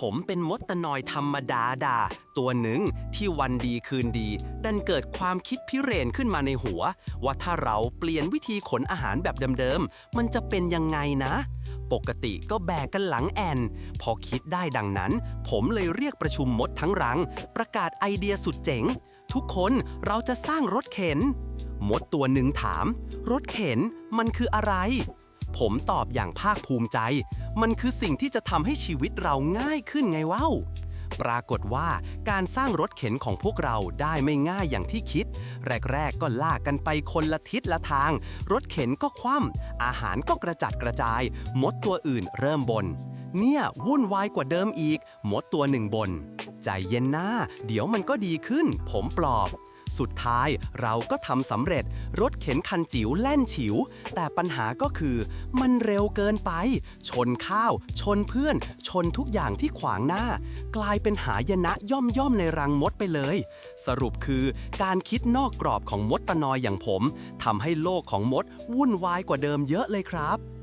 ผมเป็นมดตะนอยธรรมดาดา ตัวหนึ่งที่วันดีคืนดี ดันเกิดความคิดพิเรนขึ้นมาในหัว ว่าถ้าเราเปลี่ยนวิธีขนอาหารแบบเดิมๆ มันจะเป็นยังไงนะ ปกติก็แบกกันหลังแอน พอคิดได้ดังนั้น ผมเลยเรียกประชุมมดทั้งรัง ประกาศไอเดียสุดเจ๋ง ทุกคนเราจะสร้างรถเข็น มดตัวหนึ่งถาม รถเข็นมันคืออะไร ผมตอบอย่างภาคภูมิใจ มันคือสิ่งที่จะทำให้ชีวิตเราง่ายขึ้นไงว้าวปรากฏว่าการสร้างรถเข็นของพวกเราได้ไม่ง่ายอย่างที่คิด แรก ๆ ก็ลากกันไปคนละทิศละทาง รถเข็นก็คว่ำอาหารก็กระจัดกระจาย มดตัวอื่นเริ่มบน่นเนี่ย วุ่นวายกว่าเดิมอีก มดตัวหนึ่งบน ใจเย็นหน้า เดี๋ยวมันก็ดีขึ้น ผมปลอบ สุดท้ายเราก็ทำสำเร็จ รถเข็นคันจิ๋วแล่นฉิว แต่ปัญหาก็คือมันเร็วเกินไป ชนข้าว ชนเพื่อน ชนทุกอย่างที่ขวางหน้า กลายเป็นหายนะย่อมย่อมในรังมดไปเลย สรุปคือการคิดนอกกรอบของมดตะนอยอย่างผมทำให้โลกของมดวุ่นวายกว่าเดิมเยอะเลยครับ